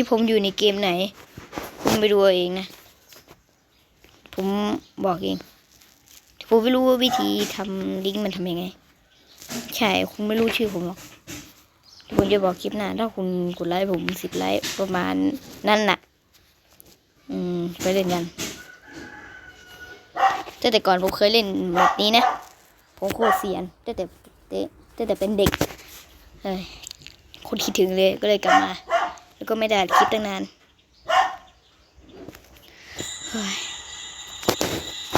ที่ผมอยู่ในเกมไหน คุณไปดูเองนะ ผมบอกเอง ผมไม่รู้ว่าวิธีทำลิงก์มันทำยังไง ใช่ คุณไม่รู้ชื่อผมหรอกผมจะบอกคลิปหน้าถ้าคุณกดไลค์ผมสิบไลค์ประมาณนั่นน่ะ อืม ไปเล่นกันตั้งแต่ก่อนผมเคยเล่นแบบนี้นะ ผมโคตรเสียนตั้งแต่แต่ตั้งแต่เป็นเด็กเอ้ยคนคิดถึงเลยก็เลยกลับมา ก็ไม่ได้คลิปตั้งนาน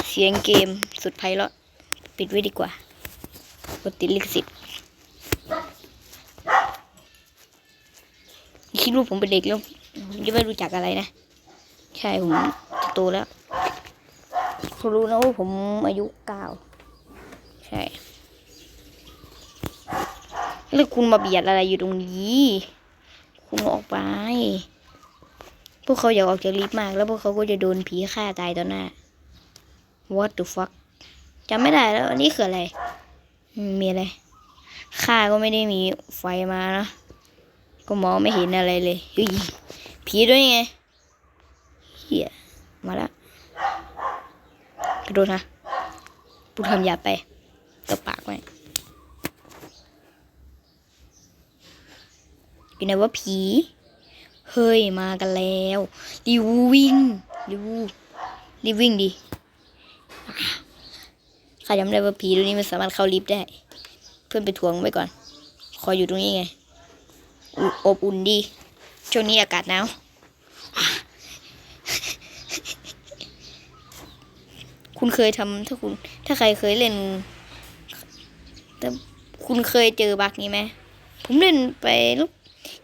เสียงเกมสุดไพเราะปิดไว้ดีกว่ากดติดลิขสิทธิ์คิดว่าผมเป็นเด็กแล้วผมจะไม่รู้จักอะไรนะ ใช่ผมจะโตแล้วเขารู้นะว่าผมอายุเก้าใช่ แล้วคุณมาเบียดอะไรอยู่ตรงนี้ คุณออกไป พวกเขาอยากออกจากลิฟต์มาก แล้วพวกเขาก็จะโดนผีฆ่าตายต่อหน้า What the fuck จำไม่ได้แล้วอันนี้คืออะไรมีอะไรข้าก็ไม่ได้มีไฟมานะ ก็มองไม่เห็นอะไรเลยเฮ้ยผีด้วยไงเฮียมาแล้วกระโดดนะปูทำหยาบไปตบปากไว้ เป็นไงว่าผี เฮ้ยมากันแล้วรีวูวิ่งรีวูรีวิ่งดิข้าจำได้ว่าผีตัวนี้มันสามารถเข้าลิฟต์ได้ เพื่อนไปทวงไว้ก่อน คอยอยู่ตรงนี้ไงอบอุ่นดีช่วงนี้อากาศหนาวคุณเคยทำถ้าคุณ ถ้าใครเคยเล่นแต่คุณเคยเจอบักนี้ไหมผมเล่นไปล้ว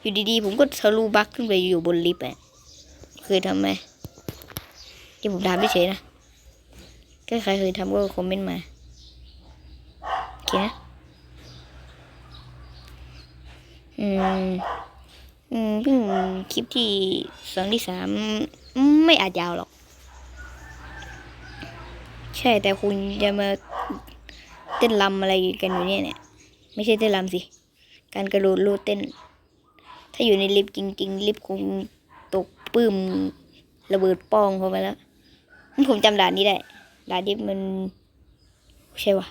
อยู่ดีๆ ผมก็ทะลุบั๊กขึ้นไปอยู่บนลิฟต์อะเคยทำไหมที่ผมถามเฉยๆนะถ้าใครเคยทำก็คอมเมนต์มาโอเคนะอืมอืมเพิ่งคลิปที่สองที่สามไม่อาจยาวหรอก ใช่แต่คุณจะมาเต้นรำอะไรกันอยู่เนี่ยเนี่ย ไม่ใช่เต้นรำสิ การกระโดดโลดเต้น ถ้าอยู่ในลิฟต์จริง ๆ ลิฟต์คงตกปื้มระเบิดป้องเข้าไปแล้วผมจำด่านนี้ได้ด่านนี้มันใช่วะ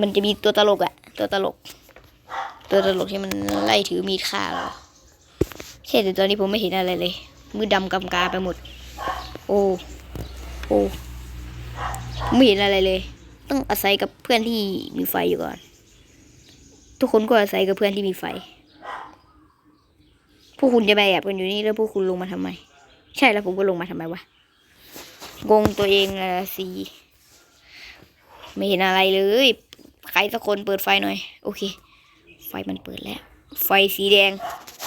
มันจะมีตัวตลกอะตัวตลก ตัวตลกที่มันไล่ถือมีดฆ่าเราใช่แต่ตอนนี้ผมไม่เห็นอะไรเลย มือดำกำกาไปหมด โอ้โอ้ไม่เห็นอะไรเลย ต้องอาศัยกับเพื่อนที่มีไฟอยู่ก่อน ทุกคนก็อาศัยกับเพื่อนที่มีไฟ พวกคุณจะไปแอบกันอยู่นี่แล้วพวกคุณลงมาทำไม ใช่แล้วผมก็ลงมาทำไมวะงงตัวเองละสิไม่เห็นอะไรเลย ใครสักคนเปิดไฟหน่อย โอเค ไฟมันเปิดแล้ว ไฟสีแดง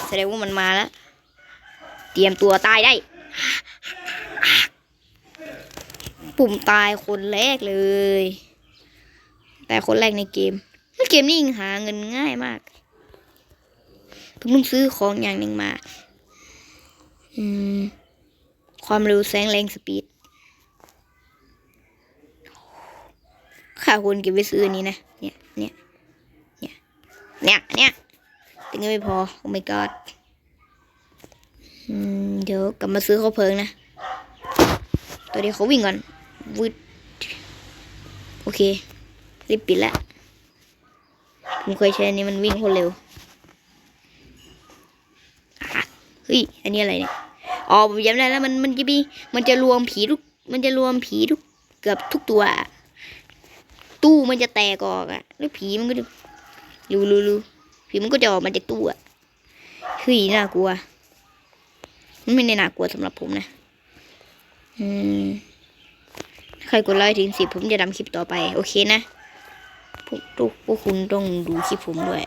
แสดงว่ามันมาแล้ว เตรียมตัวตายได้ ปุ่มตายคนแรกเลย แต่คนแรกในเกม เกมนี้ยิงหาเงินง่ายมาก เพิ่งซื้อของอย่างหนึ่งมา อืม ความเร็วแสงแรงสปีดค่าคนเก็บไปซื้ออันนี้นะ เนี่ย เนี่ย เนี่ย เนี่ย เนี่ยแต่เงินไม่พอ โอ้ my god เดี๋ยวกลับมาซื้อเขาวเพลิงนะตัวเดียวเขาวิ่งก่อนวืดโอเค รีบปิดละ ผมเคยใช้อันนี้มันวิ่งโคตรเร็วอะ เฮ้ย อันนี้อะไรเนี่ย อ๋อผมจำได้แล้วมันมันจะมีมันจะรวมผีทุก มันจะรวมผีทุกเกือบทุกตัว ตู้มันจะแตกออกอะแล้วผีมันก็จะรูรูรูผีมันก็จะออกมาจากตู้อะเฮ้ยน่ากลัว มันไม่ได้น่ากลัวสำหรับผมนะ อืมใครกดไลค์ถึงสิบผมจะทำคลิปต่อไป โอเคนะพวกทุกพวกคุณต้องดูคลิปผมด้วย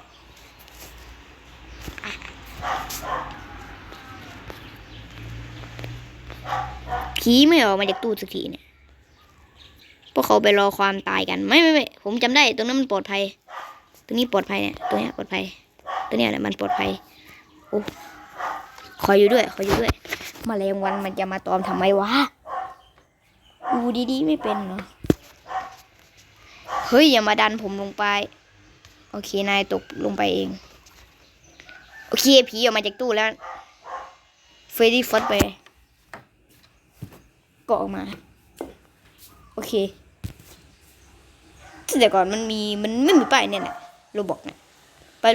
ผีไม่ออกมาจากตู้สักทีเนี่ยพวกเขาไปรอความตายกัน ไม่ไม่ไม่ผมจำได้ตรงนั้นมันปลอดภัย ตรงนี้ปลอดภัยเนี่ยตรงเนี้ยปลอดภัย ตัวเนี้ยแหละมันปลอดภัยโอ้ขออยู่ด้วย ขออยู่ด้วยมาแมลงวันมันจะมาตอมทำไมวะดูดีๆไม่เป็นเหรอเฮ้ยอย่ามาดันผมลงไป โอเคนายตกลงไปเอง โอเคผีออกมาจากตู้แล้วเฟรดดี้ฟอสไป ก็ออกมา โอเคแต่ก่อนมันมีมันไม่มีป้ายเนี่ยนะโรบอกเนี่ยป้าย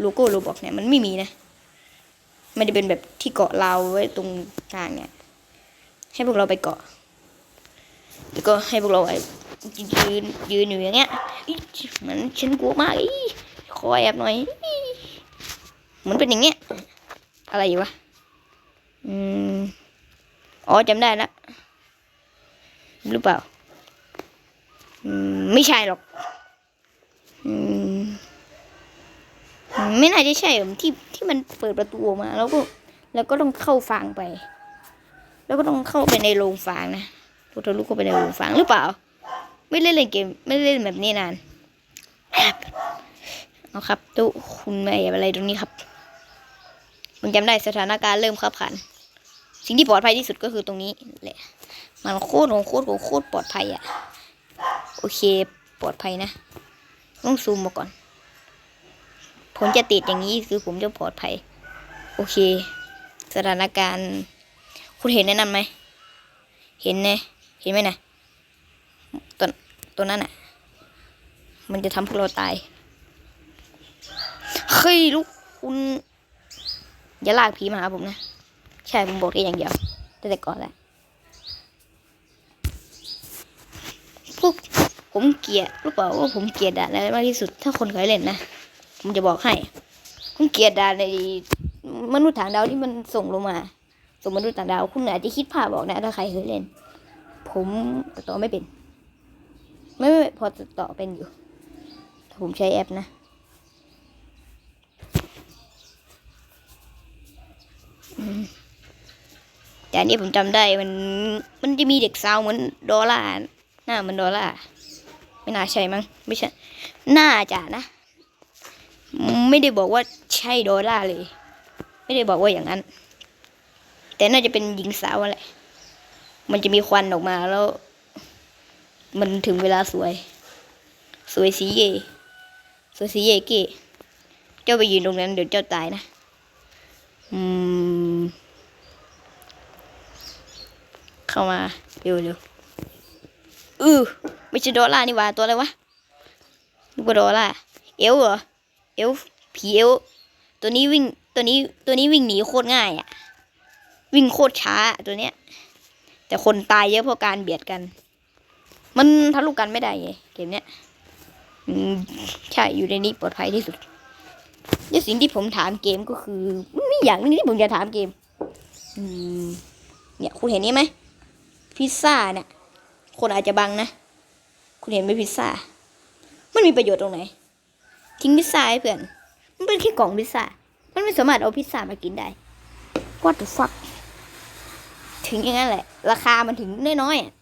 โลโก้โรบอกเนี่ยมันไม่มีนะมันจะเป็นแบบที่เกาะเราไว้ตรงกลางเนี่ย ให้พวกเราไปเกาะ แล้วก็ให้พวกเราไอ้ยืนยืนอยู่อย่างเงี้ยเหมือนฉันกลัวมากอีขอแอบหน่อยอีเหมือนเป็นอย่างเงี้ย อะไรอยู่วะ อืม อ๋อจำได้ละ หรือเปล่าไม่ใช่หรอกไม่น่าจะใช่ที่ที่มันเปิดประตูมา แล้วก็ แล้วก็ต้องเข้าฟางไป แล้วก็ต้องเข้าไปในโรงฟางนะพวกเธอรู้เข้าไปในโรงฟางหรือเปล่า ไม่เล่นเล่นเกม ไม่เล่นแบบนี้นานแอบเอาครับตุคุณมาแอบอะไรตรงนี้ครับมันจำได้สถานการณ์เริ่มขับขัน สิ่งที่ปลอดภัยที่สุดก็คือตรงนี้แหละ มันโคตรของโคตรของโคตรปลอดภัยอะโอเค ปลอดภัยนะ ต้องซูมมาก่อน ผมจะติดอย่างนี้คือผมจะปลอดภัย โอเค สถานการณ์ คุณเห็นแนะนำไหม เห็นไงเห็นไหมนะตัวตัวนั้นอะมันจะทำพวกเราตาย เฮ้ยลูกคุณอย่าลากผีมาหาผมนะ ใช่ผมบอกแค่อย่างเดียวตั้งแต่ก่อนแหละ พวกผมเกลียดรู้เปล่าว่าผมเกลียดด่านอะไรมากที่สุด ถ้าคนเคยเล่นนะ ผมจะบอกให้ ผมเกลียดด่านในมนุษย์ทางดาวที่มันส่งลงมา ส่งมนุษย์ต่างดาว คุณอาจจะคิดภาพบอกนะ ถ้าใครเคยเล่น ผมตัดต่อไม่เป็น ไม่ไม่พอตัดต่อเป็นอยู่ ถ้าผมใช้แอปนะแต่อันนี้ผมจำได้มันมันจะมีเด็กสาวเหมือนดอลลาร์ น้ามือนดอลลาไม่น่าใช่มั้งไม่ใช่ น่าจะนะ ไม่ได้บอกว่าใช่ดอลลาเลย ไม่ได้บอกว่าอย่างนั้น แต่น่าจะเป็นหญิงสาวอะไรมันจะมีควันออกมาแล้ว มันถึงเวลาสวย สวยสีเย่สวยสีเย่เก้เจ้าไปยืนตรงนั้นเดี๋ยวเจ้าตายนะ อืม เข้ามาเร็วเร็ว อือไม่ใช่ดอลลาร์นี่ว่าตัวอะไรวะนึกว่าดอลลาร์เอลเหรอเอลผีเอลตัวนี้วิ่งตัวนี้ตัวนี้วิ่งหนีโคตรง่ายอะ วิ่งโคตรช้าตัวเนี้ย แต่คนตายเยอะเพราะการเบียดกัน มันทะลุกันไม่ได้ไงเกมเนี้ยใช่อยู่ในนี้ปลอดภัยที่สุดและสิ่งที่ผมถามเกมก็คือมีอย่างนึงที่ผมจะถามเกมอืมเนี่ยคุณเห็นนี่ไหมพิซซ่าเนี่ย คนอาจจะบังนะ คุณเห็นไหมพิซซ่า มันมีประโยชน์ตรงไหน ทิ้งพิซซ่าให้เพื่อน มันเป็นแค่กล่องพิซซ่า มันไม่สามารถเอาพิซซ่ามากินได้ What the fuck ถึงอย่างนั้นแหละ ราคามันถึงน้อยๆอะ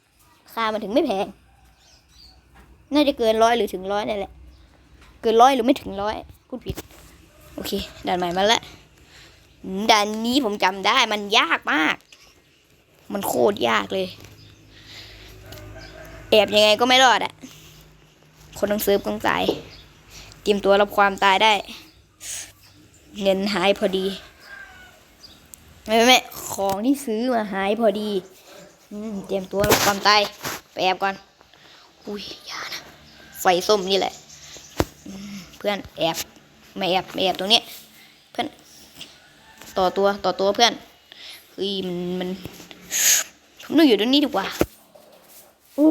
ราคามันถึงไม่แพง น่าจะเกินร้อยหรือถึงร้อยนี่แหละ เกินร้อยหรือไม่ถึงร้อยพูดผิด โอเค ด่านใหม่มาแล้วด่านนี้ผมจำได้มันยากมาก มันโคตรยากเลย แอบยังไงก็ไม่รอดอะคนต้องซิร์ฟต้องตายเตรียมตัวรับความตายได้ เงินหายพอดีไม่ไม่ของที่ซื้อมาหายพอดีอเตรียมตัวรับความตายไปแอบก่อน อุ้ยอย่านะไฟส้มนี่แหละเพื่อนแอบไม่แอบไม่แอบตรงนี้ เพื่อน ต่อตัวต่อตัวเพื่อนเฮ้ยมันมันผมต้องอยู่ตรงนี้ดีกว่า อ้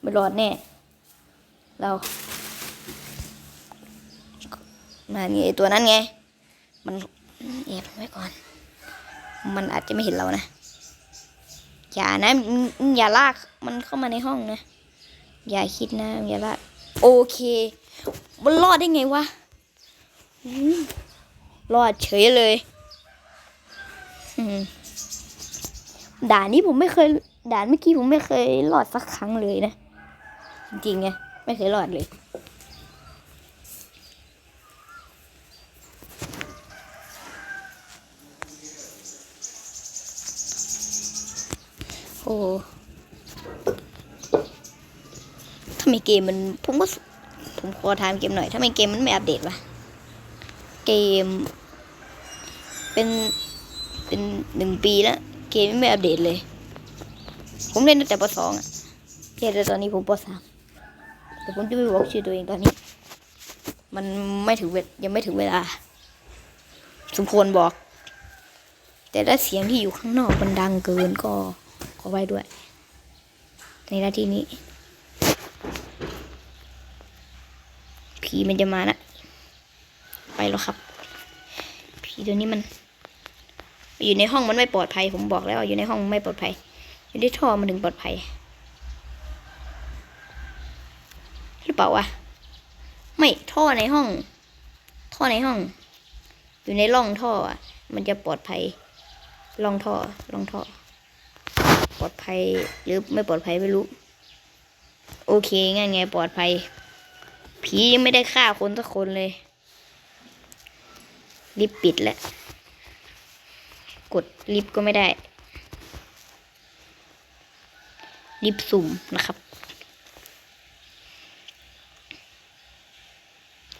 ไม่รอดแน่ เรามานี่ไอตัวนั้นไง มันแอบไว้ก่อน มันอาจจะไม่เห็นเรานะ อย่านะ อย่าลากมันเข้ามาในห้องนะ อย่าคิดนะ อย่าลาก โอเค มันรอดได้ไงวะ รอดเฉยเลย ด่านนี้ผมไม่เคย ด่านเมื่อกี้ผมไม่เคยรอดสักครั้งเลยนะ จริงๆไงไม่เคยรอดเลยโอ้ทำไมเกมมันผมก็ผมขอถามเกมหน่อยทำไมเกมมันไม่อัปเดตวะเกม เป็นเป็นหนึ่งปีแล้ว เกมไม่อัปเดตเลย ผมเล่นตั้งแต่ปสองอะแค่แต่ตอนนี้ผมปสามแต่ผมจะไม่บอกชื่อตัวเองตอนนี้ มันไม่ถึงเวลยังไม่ถึงเวลา สมควรบอก แต่ถ้าเสียงที่อยู่ข้างนอกมันดังเกินก็ขอไว้ด้วย ในหน้าที่นี้ผีมันจะมานะไปแล้วครับผีตัวนี้มัน อยู่ในห้องมันไม่ปลอดภัย ผมบอกแล้วอยู่ในห้องไม่ปลอดภัย อยู่ในท่อมันถึงปลอดภัย หรือเปล่าวะ ไม่ท่อในห้อง ท่อในห้อง อยู่ในร่องท่ออะ มันจะปลอดภัยร่องท่อร่องท่อ ปลอดภัยหรือไม่ปลอดภัยไม่รู้ โอเคงั้นไงปลอดภัย ผียังไม่ได้ฆ่าคนสักคนเลยลิฟต์ปิดแล้วกดลิฟต์ก็ไม่ได้ ลิฟสุ่มนะครับ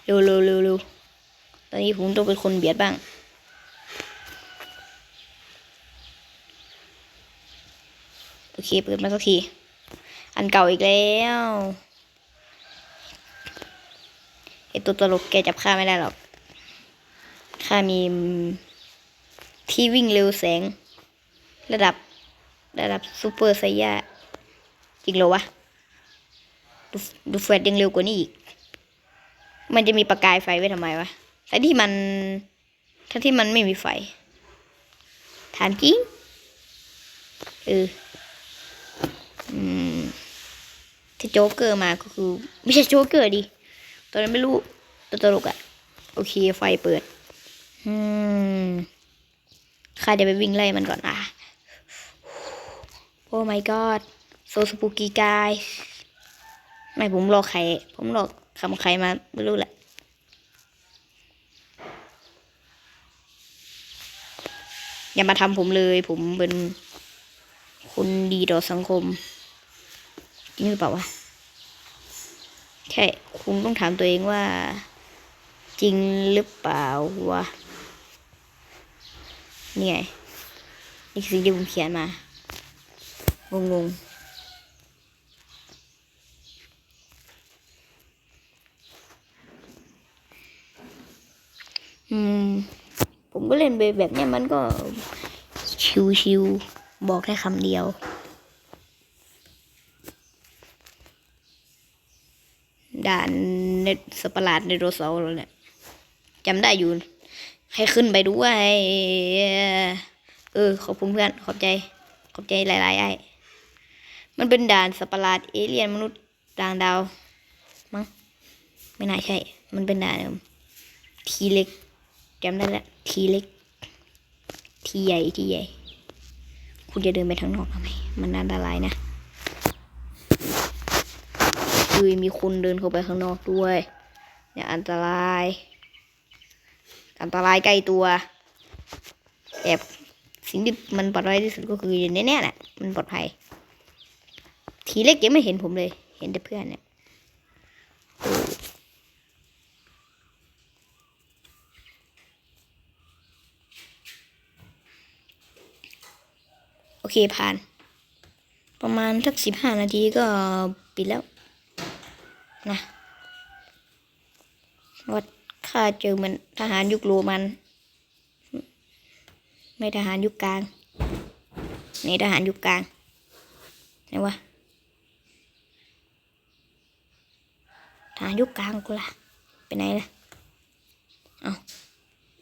เร็วเร็วเร็วเร็วตอนนี้ผมต้องเป็นคนเบียดบ้าง โอเค เปิดมาสักที อันเก่าอีกแล้วไอตัวตลกแกจับข้าไม่ได้หรอก ข้ามีที่วิ่งเร็วแสง ระดับระดับซูเปอร์ไซย่า จริงเหรอวะ ดูดูแฟลชยังเร็วกว่านี้อีก มันจะมีประกายไฟไว้ทำไมวะทั้งที่มันทั้งที่มันไม่มีไฟ ถามจริงเอออืมที่โจ๊กเกอร์มาก็คือ ไม่ใช่โจ๊กเกอร์ดิ ตอนนั้นไม่รู้ตัวตลกอะโอเคไฟเปิด อืมใครจะไปวิ่งไล่มันก่อนอะโอ้ my god so spooky guy ไม่ผมรอใครผมรอคำใครมาไม่รู้แหละอย่ามาทำผมเลย ผมเป็นคนดีต่อสังคมจริงหรือเปล่าวะใช่คุณต้องถามตัวเองว่า จริงหรือเปล่าวะนี่ไงนี่คือสิ่งที่ผมเขียนมางงๆ อืม ผมก็เล่นไปแบบเนี้ยมันก็ชิวๆบอกแค่คำเดียวด่านในสตว์ประหลาดในโรเสาร์แล้วเนี่ยจำได้อยู่ ให้ขึ้นไปด้วย เออ ขอบคุณเพื่อน ขอบใจ ขอบใจหลาย ๆ ไอ้ มันเป็นด่านสัตว์ประหลาดเอเลียนมนุษย์ต่างดาว มั้ง ไม่น่าใช่ มันเป็นด่านทีเล็ก จำได้แล้วทีเล็ก ทีใหญ่ทีใหญ่ คุณจะเดินไปทางนอกทำไมมันอันตรายนะคือมีคนเดินเข้าไปข้างนอกด้วยเนี่ยอันตราย อันตรายใกล้ตัวแต่สิ่งที่มันปลอดภัยที่สุดก็คือแน่ๆแหละมันปลอดภัย ทีเล็กยังไม่เห็นผมเลย เห็นแต่เพื่อนเนี่ยโอ้ โอเคผ่าน ประมาณสักสิบห้านาทีก็ปิดแล้ว นะว่าข้าเจอมันทหารยุคโรมัน ไม่ทหารยุคกลางในทหารยุคกลางไหนวะทหารยุคกลางกูละไปไหนล่ะเอา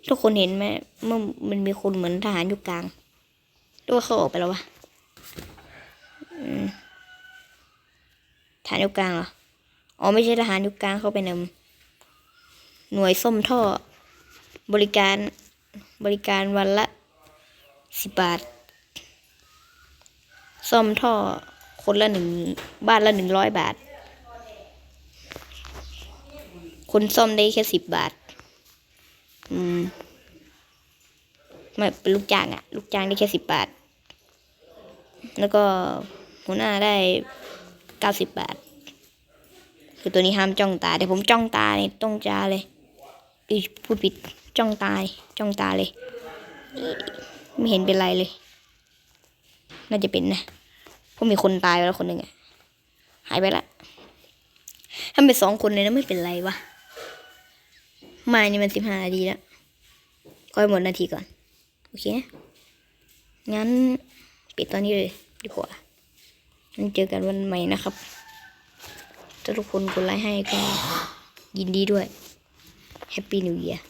ทุกคนเห็นไหมเมื่อมันมีคนเหมือนทหารยุคกลาง หรือว่าเขาออกไปแล้ววะอืมทหารยุคกลางเหรอ อ๋อไม่ใช่ทหารยุคกลางเขาเป็นหน่วยส้มท่อ บริการบริการวันละสิบบาทซ่อมท่อคนละหนึ่งบ้านละหนึ่งร้อยบาท คนซ่อมได้แค่สิบบาท อืมไม่เป็นลูกจ้างอะลูกจ้างได้แค่สิบบาท แล้วก็หัวหน้าได้เก้าสิบบาท คือตัวนี้ห้ามจ้องตาแต่ผมจ้องตาเนี่ยต้องจ้าเลยอีพูดผิดจ้องตาจ้องตาเลย ไม่เห็นเป็นไรเลย น่าจะเป็นนะเพราะมีคนตายไปแล้วคนหนึ่งอะหายไปละถ้าเป็นสองคนเลยนะไม่เป็นไรวะม่นี่มันสิบห้านาทีแล้วก็ให้หมดนาทีก่อน โอเคนะงั้น ปิดตอนนี้เลย ดีกว่างั้นเจอกันวันใหม่นะครับ ถ้าทุกคนกดไลค์ให้ก็ยินดีด้วยแฮปปี้นิว e ย r